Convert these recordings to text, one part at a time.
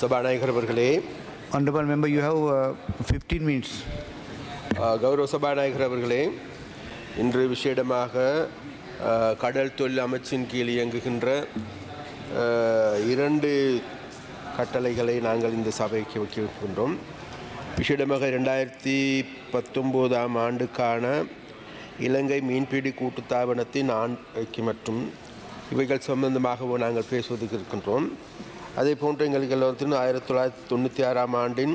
சபாநாயகர் அவர்களே. Honorable member, you have uh, 15 minutes. அஹ், கௌரவ சபாநாயகர் அவர்களே இன்று விசேடமாக அஹ், கடல் தொழில் அமைச்சின் கீழ் இயங்குகின்ற அஹ், இரண்டு கட்டளைகளை நாங்கள் இந்த சபைக்கு வைக்கின்றோம் விசேடமாக ரெண்டாயிரத்தி பத்தொம்போதாம் ஆண்டுக்கான இலங்கை மீன்பிடி கூட்டுத்தாபனத்தின் ஆண்டைக்கு மற்றும் இவைகள் சம்பந்தமாக நாங்கள் பேசுவதற்கு இருக்கின்றோம். அதே போன்று எங்களுக்கு எல்லாத்தின் ஆயிரத்தி தொள்ளாயிரத்தி தொண்ணூற்றி ஆறாம் ஆண்டின்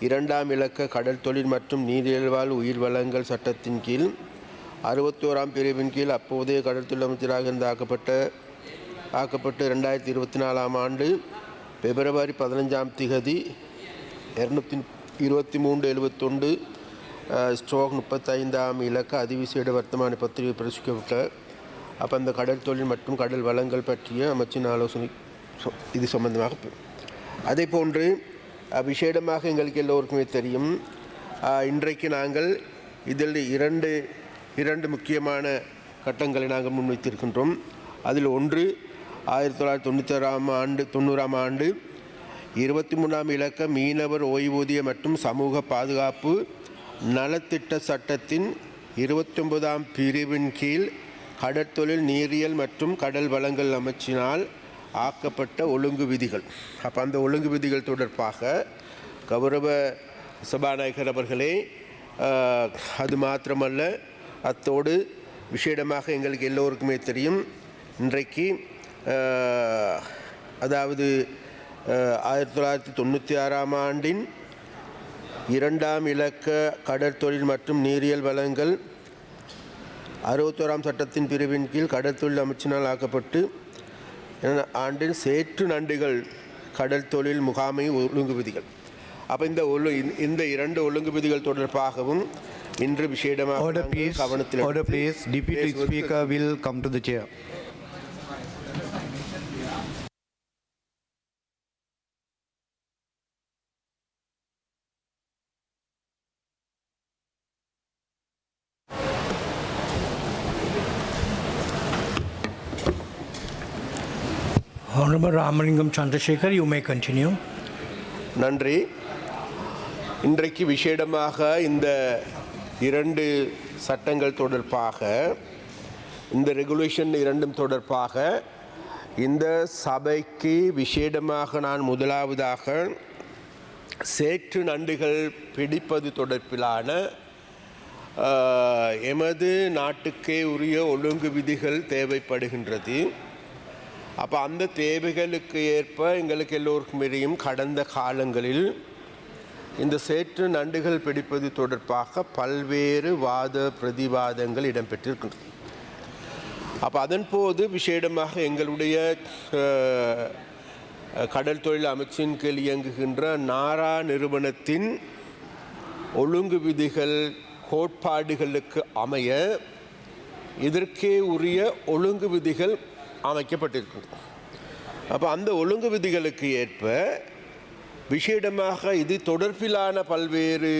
இரண்டாம் இலக்க கடல் தொழில் மற்றும் நீரியல்வாழ் உயிர் வளங்கள் சட்டத்தின் கீழ் அறுபத்தோராம் பிரிவின் கீழ் அப்போதைய கடல் தொழில் அமைச்சராக இருந்து ஆக்கப்பட்ட ஆக்கப்பட்டு ரெண்டாயிரத்தி இருபத்தி நாலாம் ஆண்டு பிப்ரவரி பதினஞ்சாம் திகதி இரநூத்தி இருபத்தி மூன்று எழுபத்தொண்டு ஸ்ட்ரோக் முப்பத்தைந்தாம் இலக்க அதிவிசேட வர்த்தமான பத்திரிகை பிரசுரிக்கப்பட்ட அப்போ அந்த கடல் தொழில் மற்றும் கடல் வளங்கள் பற்றிய அமைச்சின் ஆலோசனை இது சம்பந்தமாக அதே போன்று விசேடமாக எங்களுக்கு எல்லோருக்குமே தெரியும். இன்றைக்கு நாங்கள் இதில் இரண்டு இரண்டு முக்கியமான கட்டங்களை நாங்கள் முன்வைத்திருக்கின்றோம். அதில் ஒன்று ஆயிரத்தி தொள்ளாயிரத்தி தொண்ணூத்தாறாம் ஆண்டு தொண்ணூறாம் ஆண்டு இருபத்தி மூணாம் இலக்க மீனவர் ஓய்வூதிய மற்றும் சமூக பாதுகாப்பு நலத்திட்ட சட்டத்தின் இருபத்தொன்பதாம் பிரிவின் கீழ் கடற்தொழில் நீரியல் மற்றும் கடல் வளங்கள் அமைச்சினால் ஆக்கப்பட்ட ஒழுங்கு விதிகள். அப்போ அந்த ஒழுங்கு விதிகள் தொடர்பாக கௌரவ சபாநாயகர் அவர்களே அது மாத்திரமல்ல அத்தோடு விஷேடமாக எங்களுக்கு எல்லோருக்குமே தெரியும். இன்றைக்கு அதாவது ஆயிரத்தி தொள்ளாயிரத்தி தொண்ணூற்றி ஆறாம் ஆண்டின் இரண்டாம் இலக்க கடற்தொழில் மற்றும் நீரியல் வளங்கள் அறுபத்தோராம் சட்டத்தின் பிரிவின் கீழ் கடற்தொழில் அமைச்சினால் ஆக்கப்பட்டு ஆண்டின் சேற்று நண்டுகள் கடல் தொழில் முகாமை ஒழுங்கு விதிகள் அப்போ இந்த ஒழு இந்த- இரண்டு ஒழுங்கு விதிகள் தொடர்பாகவும் இன்று விசேடமாக. கவனத்தில் Order please. Deputy Speaker will come to the chair. Honorable Ramalingam Chandrasekhar, you may continue. நன்றி இன்றைக்கு விசேடமாக இந்த இரண்டு சட்டங்கள் தொடர்பாக இந்த ரெகுலேஷன் இரண்டும் தொடர்பாக இந்த சபைக்கு விசேடமாக நான் முதலாவதாக சேற்று நண்டுகள் பிடிப்பது தொடர்பிலான எமது நாட்டுக்கே உரிய ஒழுங்கு விதிகள் தேவைப்படுகின்றது அப்போ அந்த தேவைகளுக்கு ஏற்ப எங்களுக்கு எல்லோருக்கும் தெரியும் கடந்த காலங்களில் இந்த சேற்று நண்டுகள் பிடிப்பது தொடர்பாக பல்வேறு வாத பிரதிவாதங்கள் இடம்பெற்றிருக்கின்றது அப்போ அதன் போது விசேடமாக எங்களுடைய கடல் தொழில் அமைச்சின் கீழ் இயங்குகின்ற நாரா நிறுவனத்தின் ஒழுங்கு விதிகள் கோட்பாடுகளுக்கு அமைய இதற்கே உரிய ஒழுங்கு விதிகள் அமைக்கப்பட்டிருக்கும் அப்போ அந்த ஒழுங்கு விதிகளுக்கு ஏற்ப விசேடமாக இது தொடர்பிலான பல்வேறு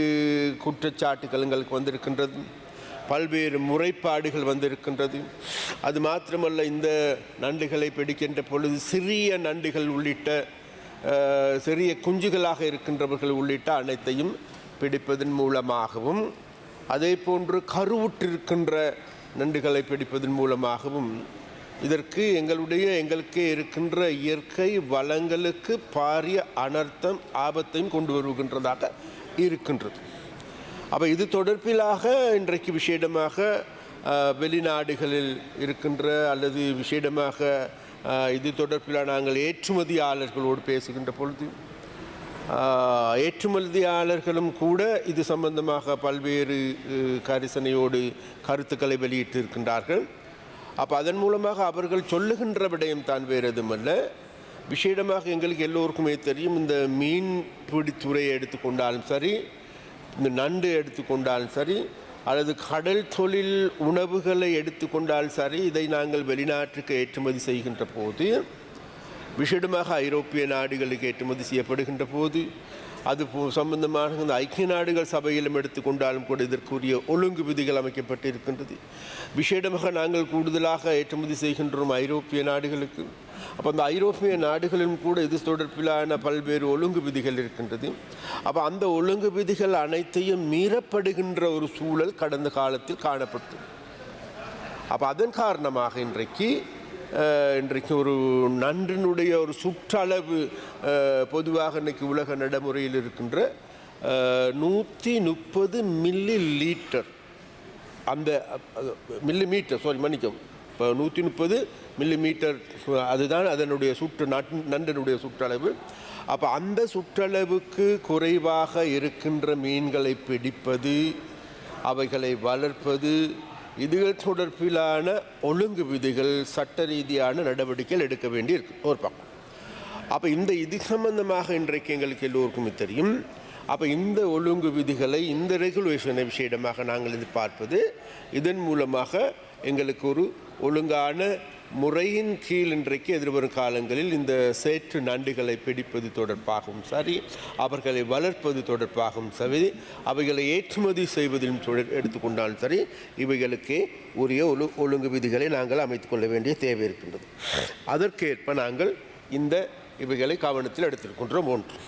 குற்றச்சாட்டுகள் எங்களுக்கு வந்திருக்கின்றது. பல்வேறு முறைப்பாடுகள் வந்திருக்கின்றது. அது மாத்திரமல்ல இந்த நண்டுகளை பிடிக்கின்ற பொழுது சிறிய நண்டுகள் உள்ளிட்ட சிறிய குஞ்சுகளாக இருக்கின்றவர்கள் உள்ளிட்ட அனைத்தையும் பிடிப்பதன் மூலமாகவும் அதே போன்று கருவுற்றிருக்கின்ற நண்டுகளை பிடிப்பதன் மூலமாகவும் இதற்கு எங்களுடைய எங்களுக்கே இருக்கின்ற இயற்கை வளங்களுக்கு பாரிய அனர்த்தம் ஆபத்தையும் கொண்டு வருகின்றதாக இருக்கின்றது. அப்போ இது தொடர்பிலாக இன்றைக்கு விசேடமாக வெளிநாடுகளில் இருக்கின்ற அல்லது விசேடமாக இது தொடர்பிலாக நாங்கள் ஏற்றுமதியாளர்களோடு பேசுகின்ற பொழுது ஏற்றுமதியாளர்களும் கூட இது சம்பந்தமாக பல்வேறு கரிசனையோடு கருத்துக்களை வெளியிட்டு இருக்கின்றார்கள் அப்போ அதன் மூலமாக அவர்கள் சொல்லுகின்ற விடயம் தான் வேறு எதுவுமல்ல. விசேடமாக எங்களுக்கு எல்லோருக்குமே தெரியும் இந்த மீன் பிடித்துறையை எடுத்துக்கொண்டாலும் சரி இந்த நண்டு எடுத்துக்கொண்டாலும் சரி அல்லது கடல் தொழில் உணவுகளை எடுத்துக்கொண்டால் சரி இதை நாங்கள் வெளிநாட்டுக்கு ஏற்றுமதி செய்கின்ற போது விசேடமாக ஐரோப்பிய நாடுகளுக்கு ஏற்றுமதி செய்யப்படுகின்ற போது அது போ- சம்பந்தமாக இந்த ஐக்கிய நாடுகள் சபையிலும் எடுத்துக்கொண்டாலும் கூட இதற்குரிய ஒழுங்கு விதிகள் அமைக்கப்பட்டு இருக்கின்றது விசேடமாக நாங்கள் கூடுதலாக ஏற்றுமதி செய்கின்றோம் ஐரோப்பிய நாடுகளுக்கு. அப்போ அந்த ஐரோப்பிய நாடுகளிலும் கூட இது தொடர்பிலான பல்வேறு ஒழுங்கு விதிகள் இருக்கின்றது. அப்போ அந்த ஒழுங்கு விதிகள் அனைத்தையும் மீறப்படுகின்ற ஒரு சூழல் கடந்த காலத்தில் காணப்பட்டது. அப்போ அதன் காரணமாக இன்றைக்கு இன்றைக்கு ஒரு நன்றினுடைய ஒரு சுற்றளவு பொதுவாக இன்றைக்கு உலக நடைமுறையில் இருக்கின்ற நூற்றி முப்பது மில்லி லீட்டர் அந்த மில்லி மீட்டர் சாரி மன்னிக்கும் இப்போ நூற்றி முப்பது மில்லி மீட்டர் அதுதான் அதனுடைய சுற்று நட் நண்டனுடைய சுற்றளவு. அப்போ அந்த சுற்றளவுக்கு குறைவாக இருக்கின்ற மீன்களை பிடிப்பது அவைகளை வளர்ப்பது இதுகள் தொடர்பிலான ஒழுங்கு விதிகள் சட்ட ரீதியான நடவடிக்கைகள் எடுக்க வேண்டி இருக்கு ஒரு பக்கம். அப்போ இந்த இது சம்பந்தமாக இன்றைக்கு எங்களுக்கு எல்லோருக்குமே தெரியும். அப்போ இந்த ஒழுங்கு விதிகளை இந்த ரெகுலேஷனை விஷயமாக நாங்கள் எதிர்பார்ப்பது இதன் மூலமாக எங்களுக்கு ஒரு ஒழுங்கான முறையின் கீழ் இன்றைக்கு எதிர்வரும் காலங்களில் இந்த சேற்று நண்டுகளை பிடிப்பது தொடர்பாகவும் சரி அவர்களை வளர்ப்பது தொடர்பாகவும் சரி அவைகளை ஏற்றுமதி செய்வதிலும் தொடர் எடுத்துக்கொண்டாலும் சரி இவைகளுக்கு உரிய ஒழு ஒழுங்கு விதிகளை நாங்கள் அமைத்துக்கொள்ள வேண்டிய தேவை இருக்கின்றது. அதற்கேற்ப நாங்கள் இந்த இவைகளை கவனத்தில் எடுத்திருக்கின்றோம் ஒன்று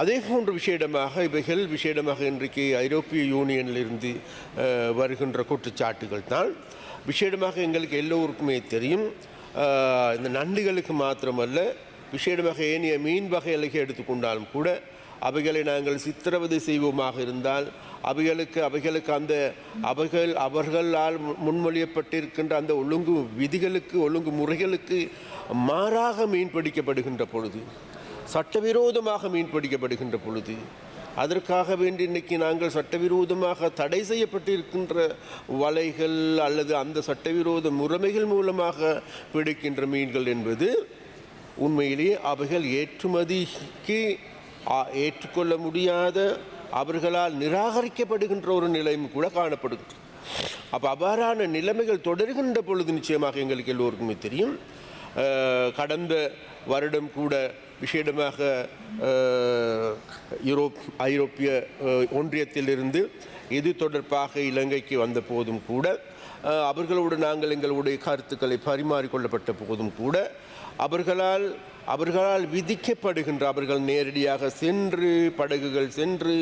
அதே போன்ற விஷயமாக இவைகள் விஷயமாக இன்றைக்கு ஐரோப்பிய யூனியனிலிருந்து வருகின்ற குற்றச்சாட்டுகள் தான். விஷயமாக எங்களுக்கு எல்லோருக்குமே தெரியும். இந்த நண்டுகளுக்கு மாத்திரமல்ல விஷயமாக ஏனைய மீன் வகைகளை எடுத்துக்கொண்டாலும் கூட அவைகளை நாங்கள் சித்திரவதை செய்வோமாக இருந்தால் அவைகளுக்கு அவைகளுக்கு அந்த அவைகள் அவர்களால் முன்மொழியப்பட்டிருக்கின்ற அந்த ஒழுங்கு விதிகளுக்கு ஒழுங்கு முறைகளுக்கு மாறாக மீன் பிடிக்கப்படுகின்ற பொழுது சட்டவிரோதமாக மீன் பிடிக்கப்படுகின்ற பொழுது அதற்காக வேண்டி இன்னைக்கு நாங்கள் சட்டவிரோதமாக தடை செய்யப்பட்டிருக்கின்ற வலைகள் அல்லது அந்த சட்டவிரோத முறைமைகள் மூலமாக பிடிக்கின்ற மீன்கள் என்பது உண்மையிலேயே அவைகள் ஏற்றுமதிக்கு ஏற்றுக்கொள்ள முடியாத அவர்களால் நிராகரிக்கப்படுகின்ற ஒரு நிலையும் கூட காணப்படுகிறது. அப்போ அவ்வாறான நிலைமைகள் தொடர்கின்ற பொழுது நிச்சயமாக எங்களுக்கு எல்லோருக்குமே தெரியும். கடந்த வருடம் கூட விசேடமாக யூரோப் ஐரோப்பிய ஒன்றியத்திலிருந்து இது தொடர்பாக இலங்கைக்கு வந்த போதும் கூட அவர்களோடு நாங்கள் எங்களுடைய கருத்துக்களை பரிமாறிக்கொள்ளப்பட்ட போதும் கூட அவர்களால் அவர்களால் விதிக்கப்படுகின்ற அவர்கள் நேரடியாக சென்று படகுகள் சென்று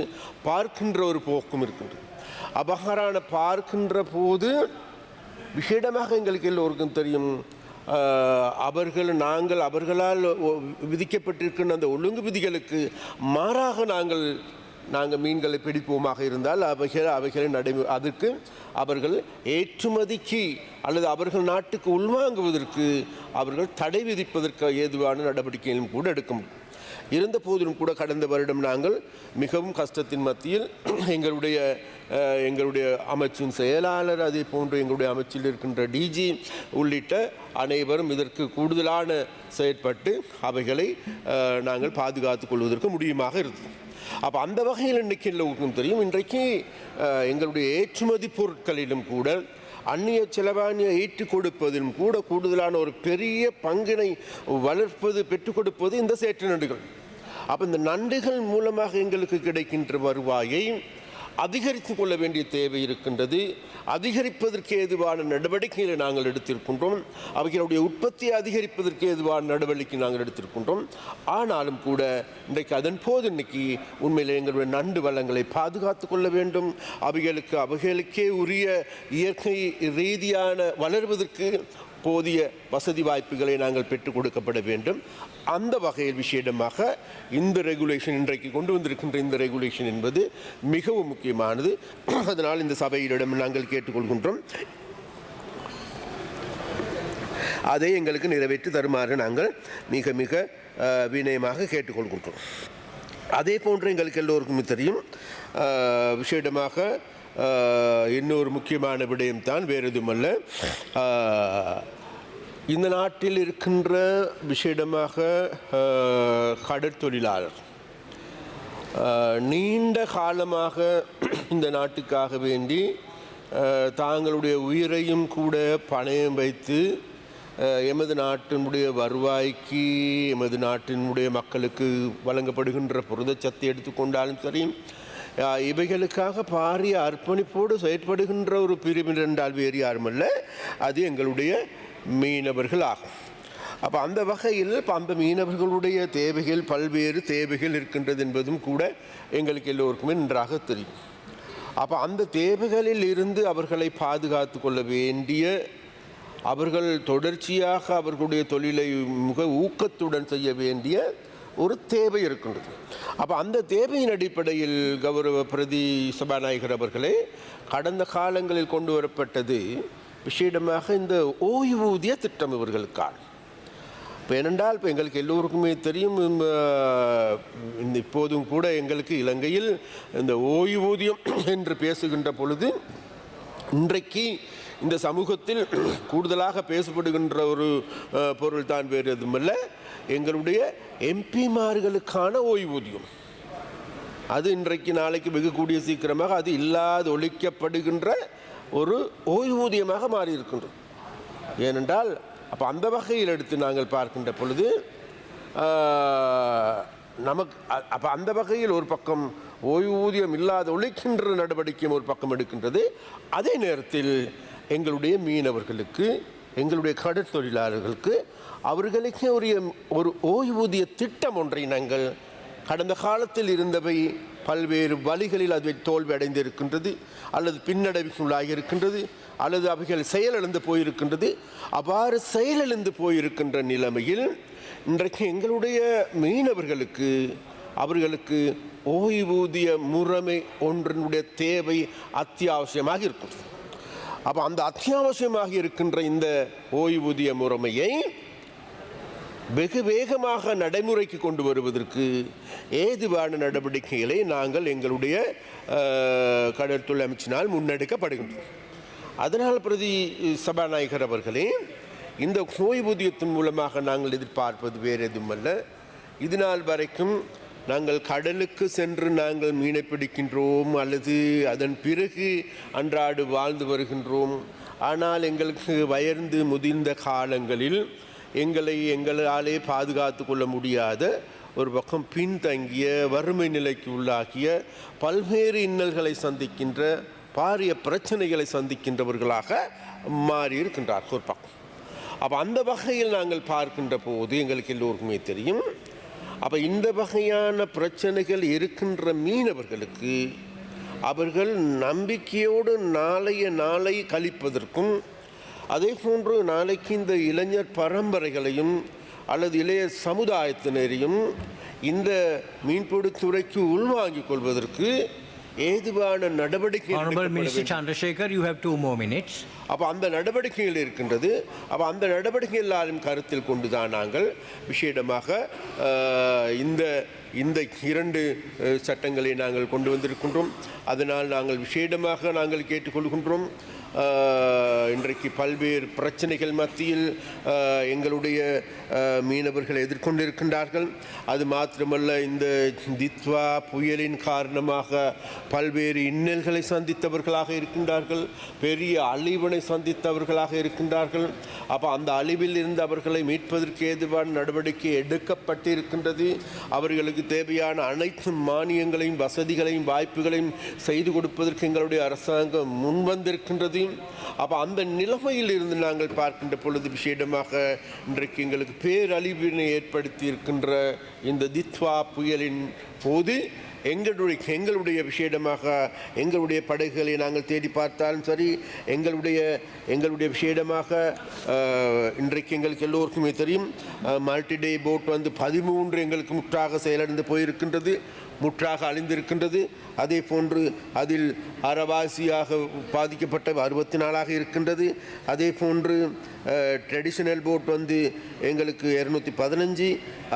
பார்க்கின்ற ஒரு போக்கும் இருக்கின்றது. அபகாரான பார்க்கின்ற போது விஷேடமாக எங்களுக்கு எல்லோருக்கும் தெரியும் அவர்கள் நாங்கள் அவர்களால் விதிக்கப்பட்டிருக்கின்ற அந்த ஒழுங்கு விதிகளுக்கு மாறாக நாங்கள் நாங்கள் மீன்களை பிடிப்போமாக இருந்தால் அவைகள் அவைகளை நடை அதற்கு அவர்கள் ஏற்றுமதிக்கு அல்லது அவர்கள் நாட்டுக்கு உள்வாங்குவதற்கு அவர்கள் தடை விதிப்பதற்கு ஏதுவான நடவடிக்கைகளும் கூட எடுக்க முடியும் இருந்த போதிலும் கூட கடந்த வருடம் நாங்கள் மிகவும் கஷ்டத்தின் மத்தியில் எங்களுடைய எங்களுடைய அமைச்சின் செயலாளர் அதே போன்று எங்களுடைய அமைச்சில் இருக்கின்ற டிஜி உள்ளிட்ட அனைவரும் இதற்கு கூடுதலான செயற்பட்டு அவைகளை நாங்கள் பாதுகாத்து கொள்வதற்கு முடியுமாக இருந்தது. அப்போ அந்த வகையில் இன்றைக்கு எல்லோருக்கும் தெரியும் இன்றைக்கு எங்களுடைய ஏற்றுமதி பொருட்களிலும் கூட அந்நிய செலவாணியை ஈட்டு கொடுப்பதிலும் கூட கூடுதலான ஒரு பெரிய பங்கினை வளர்ப்பது பெற்றுக் கொடுப்பது இந்த சேற்று நண்டுகள் அப்போ இந்த நண்டுகள் மூலமாக எங்களுக்கு கிடைக்கின்ற வருவாயை அதிகரித்து கொள்ள வேண்டிய தேவை இருக்கின்றது. அதிகரிப்பதற்கு ஏதுவான நடவடிக்கைகளை நாங்கள் எடுத்திருக்கின்றோம். அவைகளுடைய உற்பத்தியை அதிகரிப்பதற்கு ஏதுவான நடவடிக்கை நாங்கள் எடுத்திருக்கின்றோம். ஆனாலும் கூட இன்றைக்கு அதன் போது இன்னைக்கு உண்மையில் எங்களுடைய நண்டு வளங்களை பாதுகாத்து கொள்ள வேண்டும். அவைகளுக்கு அவைகளுக்கே உரிய இயற்கை ரீதியான வளர்வதற்கு போதிய வசதி வாய்ப்புகளை நாங்கள் பெற்றுக் கொடுக்கப்பட வேண்டும். அந்த வகையில் விஷயமாக இந்த ரெகுலேஷன் இன்றைக்கு கொண்டு வந்திருக்கின்ற இந்த ரெகுலேஷன் என்பது மிகவும் முக்கியமானது. அதனால் இந்த சபையிடம் நாங்கள் கேட்டுக்கொள்கின்றோம். அதை எங்களுக்கு நிறைவேற்றி தருமாறு நாங்கள் மிக மிக வினயமாக கேட்டுக்கொள்கின்றோம். அதே போன்று எங்களுக்கு எல்லோருக்குமே தெரியும். விஷயமாக இன்னொரு முக்கியமான விடயம்தான் வேறு எதுவுமல்ல. இந்த நாட்டில் இருக்கின்ற விசேடமாக கடற்தொழிலாளர் நீண்ட காலமாக இந்த நாட்டுக்காக வேண்டி தாங்களுடைய உயிரையும் கூட பணயம் வைத்து எமது நாட்டினுடைய வருவாய்க்கு எமது நாட்டினுடைய மக்களுக்கு வழங்கப்படுகின்ற புரதச்சத்தை எடுத்துக்கொண்டாலும் சரி இவைகளுக்காக பாரிய அர்ப்பணிப்போடு செயற்படுகின்ற ஒரு பிரிவினர் என்றால் வேறு யாருமல்ல அது எங்களுடைய மீனவர்கள் ஆகும் அப்போ அந்த வகையில் இப்போ அந்த மீனவர்களுடைய தேவைகள் பல்வேறு தேவைகள் இருக்கின்றது என்பதும் கூட எங்களுக்கு எல்லோருக்குமே நன்றாக தெரியும். அப்போ அந்த தேவைகளில் இருந்து அவர்களை பாதுகாத்து கொள்ள வேண்டிய அவர்கள் தொடர்ச்சியாக அவர்களுடைய தொழிலை மிக ஊக்கத்துடன் செய்ய வேண்டிய ஒரு தேவை இருக்கின்றது. அப்போ அந்த தேவையின் அடிப்படையில் கௌரவ பிரதி சபாநாயகர் அவர்களே கடந்த காலங்களில் கொண்டு வரப்பட்டது விஷேடமாக இந்த ஓய்வூதிய திட்டம் இவர்களுக்கான. இப்போ ஏனென்றால் இப்போ எங்களுக்கு எல்லோருக்குமே தெரியும் இந்த இப்போதும் கூட எங்களுக்கு இலங்கையில் இந்த ஓய்வூதியம் என்று பேசுகின்ற பொழுது இன்றைக்கு இந்த சமூகத்தில் கூடுதலாக பேசப்படுகின்ற ஒரு பொருள் தான் வேறு எதுவுமல்ல. எங்களுடைய எம்பிமார்களுக்கான ஓய்வூதியம். அது இன்றைக்கு நாளைக்கு வெகு கூடிய சீக்கிரமாக அது இல்லாது ஒழிக்கப்படுகின்ற ஒரு ஓய்வூதியமாக மாறியிருக்கின்றது. ஏனென்றால் அப்போ அந்த வகையில் எடுத்து நாங்கள் பார்க்கின்ற பொழுது நமக்கு அப்போ அந்த வகையில் ஒரு பக்கம் ஓய்வூதியம் இல்லாத ஒழிக்கின்ற நடவடிக்கையும் ஒரு பக்கம் எடுக்கின்றது. அதே நேரத்தில் எங்களுடைய மீனவர்களுக்கு எங்களுடைய கடற்தொழிலாளர்களுக்கு அவர்களுக்கு உரிய ஒரு ஓய்வூதிய திட்டம் ஒன்றை நாங்கள் கடந்த காலத்தில் இருந்தவை பல்வேறு வழிகளில் அது தோல்வி அடைந்திருக்கின்றது அல்லது பின்னடைவுக்குள்ளாகி இருக்கின்றது அல்லது அவைகள் செயலிழந்து போயிருக்கின்றது. அவ்வாறு செயலிழந்து போயிருக்கின்ற நிலைமையில் இன்றைக்கு எங்களுடைய மீனவர்களுக்கு அவர்களுக்கு ஓய்வூதிய முறைமை ஒன்றினுடைய தேவை அத்தியாவசியமாக இருக்கின்றது அப்போ அந்த அத்தியாவசியமாக இருக்கின்ற இந்த ஓய்வூதிய முறைமையை வெகு வேகமாக நடைமுறைக்கு கொண்டு வருவதற்கு ஏதுவான நடவடிக்கைகளை நாங்கள் எங்களுடைய கடற்தொழில் அமைச்சினால் முன்னெடுக்கப்படுகின்றோம். அதனால் பிரதி சபாநாயகர் அவர்களே இந்த ஓய்வூதியத்தின் மூலமாக நாங்கள் எதிர்பார்ப்பது வேறு அல்ல இது நாள் வரைக்கும் நாங்கள் கடலுக்கு சென்று நாங்கள் மீனை பிடிக்கின்றோம் அல்லது அதன் பிறகு அன்றாடு வாழ்ந்து வருகின்றோம். ஆனால் எங்களுக்கு வயர்ந்து முதிர்ந்த காலங்களில் எங்களை எங்களாலே பாதுகாத்து கொள்ள முடியாத ஒரு பக்கம் பின்தங்கிய வறுமை நிலைக்கு உள்ளாகிய பல்வேறு இன்னல்களை சந்திக்கின்ற பாரிய பிரச்சனைகளை சந்திக்கின்றவர்களாக மாறியிருக்கின்றார் ஒரு பக்கம். அப்போ அந்த வகையில் நாங்கள் பார்க்கின்ற போது எங்களுக்கு எல்லோருக்குமே தெரியும் அப்போ இந்த வகையான பிரச்சனைகள் இருக்கின்ற மீனவர்களுக்கு அவர்கள் நம்பிக்கையோடு நாளைய நாளை கழிப்பதற்கும் அதே போன்று நாளைக்கு இந்த இளைஞர் பரம்பரைகளையும் அல்லது இளைய சமுதாயத்தினரையும் இந்த மீன்பிடித்துறைக்கு உள்வாங்கிக் கொள்வதற்கு ஏதுவான நடவடிக்கை Honorable Minister. Chandrasekhar, you have two more minutes. அப்போ அந்த நடவடிக்கைகள் இருக்கின்றது அப்போ அந்த நடவடிக்கை எல்லாரும் கருத்தில் கொண்டு தான் நாங்கள் விசேடமாக அஹ், இந்த இந்த இரண்டு அஹ், சட்டங்களை நாங்கள் கொண்டு வந்திருக்கின்றோம் அதனால் நாங்கள் விசேடமாக நாங்கள் கேட்டுக்கொள்கின்றோம் இன்றைக்கு பல்வேறு பிரச்சனைகள் மத்தியில் எங்களுடைய மீனவர்கள் எதிர்கொண்டிருக்கின்றார்கள். அது மாத்திரமல்ல இந்த தித்வா புயலின் காரணமாக பல்வேறு இன்னல்களை சந்தித்தவர்களாக இருக்கின்றார்கள். பெரிய அழிவினை சந்தித்தவர்களாக இருக்கின்றார்கள். அப்போ அந்த அழிவில் இருந்து அவர்களை மீட்பதற்கு ஏதுவான நடவடிக்கை எடுக்கப்பட்டிருக்கின்றது. அவர்களுக்கு தேவையான அனைத்து மானியங்களையும் வசதிகளையும் வாய்ப்புகளையும் செய்து கொடுப்பதற்கு எங்களுடைய அரசாங்கம் முன்வந்திருக்கின்றது. அப்போ அந்த நிலைமையில் இருந்து நாங்கள் பார்க்கின்ற பொழுது விசேடமாக இன்றைக்கு எங்களுக்கு பேரழிவினை ஏற்படுத்தி இருக்கின்ற இந்த தித்வா புயலின் போது எங்களுடைய எங்களுடைய விஷேடமாக எங்களுடைய படகுகளை நாங்கள் தேடி பார்த்தாலும் சரி எங்களுடைய எங்களுடைய விஷயமாக இன்றைக்கு எங்களுக்கு எல்லோருக்குமே தெரியும் மல்டி டே போட் வந்து பதிமூன்று எங்களுக்கு முற்றாக செயலிழந்து போயிருக்கின்றது. முற்றாக அழிந்திருக்கின்றது. அதே போன்று அதில் அறவாசியாக பாதிக்கப்பட்ட அறுபத்தி நாலாக இருக்கின்றது. அதே போன்று ட்ரெடிஷனல் போட் வந்து எங்களுக்கு இரநூத்தி பதினஞ்சு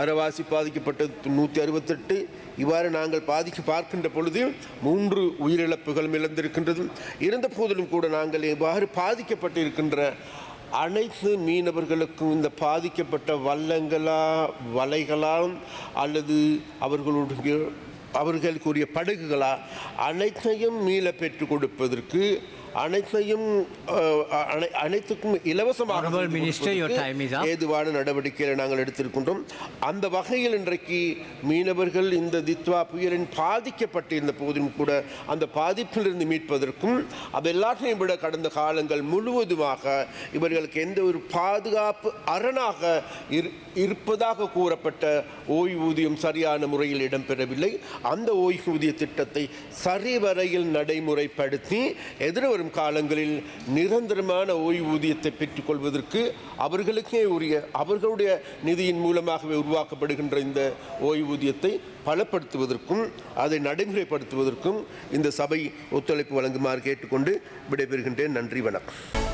அறவாசி பாதிக்கப்பட்டது நூற்றி அறுபத்தெட்டு. இவ்வாறு நாங்கள் பாதிக்க பார்க்கின்ற பொழுது மூன்று உயிரிழப்புகளும் இழந்திருக்கின்றது. இருந்த போதிலும் கூட நாங்கள் இவ்வாறு பாதிக்கப்பட்டிருக்கின்ற அனைத்து மீனவர்களுக்கும் இந்த பாதிக்கப்பட்ட வல்லங்களா வலைகளால் அல்லது அவர்களுடைய அவர்களுக்குரிய படகுகளா அனைத்தையும் மீள பெற்றுக் கொடுப்பதற்கு அனைத்தையும் அனைத்துக்கும் இலவசமாக. ஏதுவான நடவடிக்கைகளை நாங்கள் எடுத்திருக்கின்றோம் அந்த வகையில் இன்றைக்கு மீனவர்கள் இந்த தித்வா புயலின் பாதிக்கப்பட்டிருந்த போதிலும் கூட அந்த பாதிப்பிலிருந்து மீட்பதற்கும் அது எல்லாத்தையும் விட கடந்த காலங்கள் முழுவதுமாக இவர்களுக்கு எந்த ஒரு பாதுகாப்பு அரணாக இரு- இருப்பதாக கூறப்பட்ட ஓய்வூதியம் சரியான முறையில் இடம்பெறவில்லை அந்த ஓய்வூதிய திட்டத்தை சரிவரையில் நடைமுறைப்படுத்தி எதிர்வரும் காலங்களில் நிரந்தரமான ஓய்வூதியத்தை பெற்றுக்கொள்வதற்கு அவர்களுக்கே உரிய அவர்களுடைய நிதியின் மூலமாகவே உருவாக்கப்படுகின்ற இந்த ஓய்வூதியத்தை பலப்படுத்துவதற்கும் அதை நடைமுறைப்படுத்துவதற்கும் இந்த சபை ஒத்துழைப்பு வழங்குமாறு கேட்டுக்கொண்டு விடைபெறுகின்றேன். நன்றி வணக்கம்.